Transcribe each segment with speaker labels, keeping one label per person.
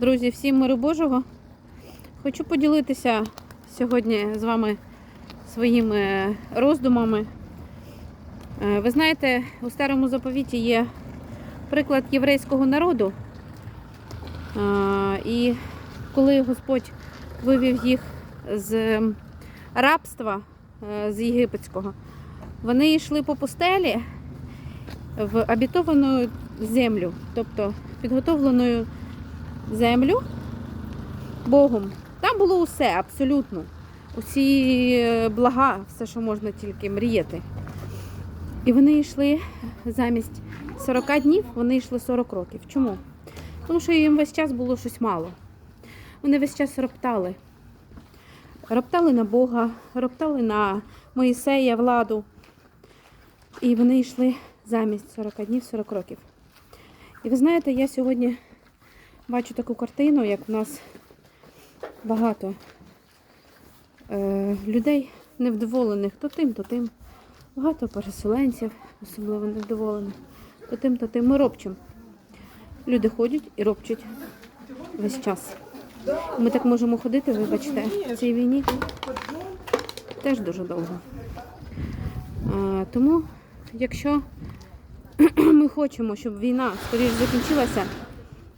Speaker 1: Друзі, всім миру Божого. Хочу поділитися сьогодні з вами своїми роздумами. Е, Ви знаєте, у старому заповіті є приклад єврейського народу. Е, І коли Господь вивів їх з рабства, е, з єгипетського, вони йшли по пустелі в обітовану землю, тобто підготовленою землю Богом. Там було усе абсолютно. Усі е, блага, все, що можна тільки мріяти. І вони йшли замість 40 днів, вони йшли 40 років. Чому? Тому що їм весь час було щось мало. Вони весь час роптали. Роптали на Бога, роптали на Моїсея, владу. І вони йшли замість 40 днів 40 років. І ви знаєте, я сьогодні бачу таку картину, як в нас багато е, людей невдоволених то тим, то тим. Багато переселенців, особливо невдоволених. То тим, то тим. Ми робчимо. Люди ходять і робчать весь час. Ми так можемо ходити, вибачте, в цій війні теж дуже довго. А, тому, якщо ми хочемо, щоб війна скоріш закінчилася,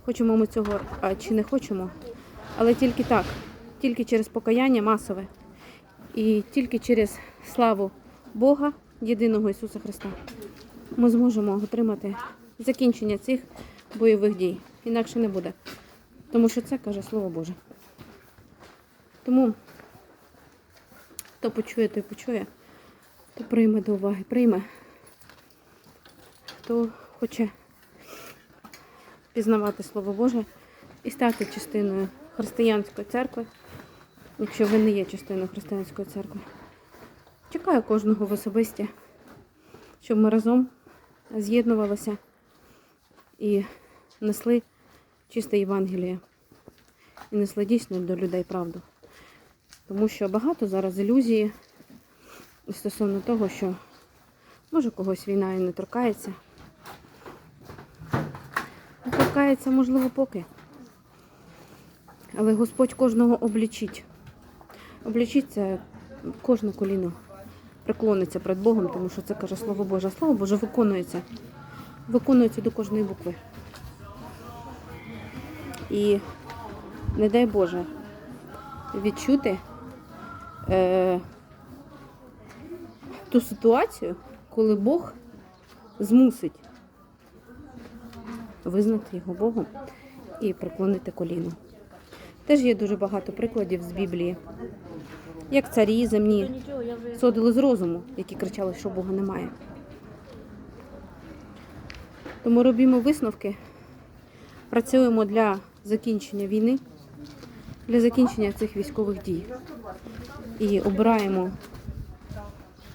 Speaker 1: хочемо ми цього а, чи не хочемо, але тільки так, тільки через покаяння масове і тільки через славу Бога, єдиного Ісуса Христа, ми зможемо отримати закінчення цих бойових дій. Інакше не буде. Тому що це каже Слово Боже. Тому хто почує, той почує, то прийме до уваги, прийме. Хто хоче пізнавати Слово Боже і стати частиною християнської церкви, якщо ви не є частиною християнської церкви. Чекаю кожного в особисті, щоб ми разом з'єднувалися і несли чисте Євангеліє. І несли дійсно до людей правду. Тому що багато зараз ілюзії стосовно того, що може когось війна і не торкається. Не торкається, можливо, поки. Але Господь кожного облічить. Облічить це кожне коліно преклониться перед Богом, тому що це каже Слово Боже. Слово Боже виконується. Виконується до кожної букви. І не дай Боже відчути е, ту ситуацію, коли Бог змусить визнати його Богом і преклонити коліно. Теж є дуже багато прикладів з Біблії. Як царі земні содили з розуму, які кричали, що Бога немає. Тому робімо висновки, працюємо для закінчення війни, для закінчення цих військових дій. І обираємо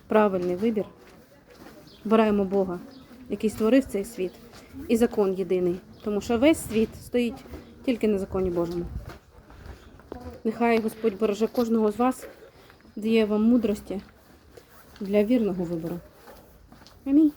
Speaker 1: правильний вибір, обираємо Бога, який створив цей світ, і закон єдиний. Тому що весь світ стоїть тільки на законі Божому. Нехай Господь береже кожного з вас, дає вам мудрості для вірного вибору. Амінь.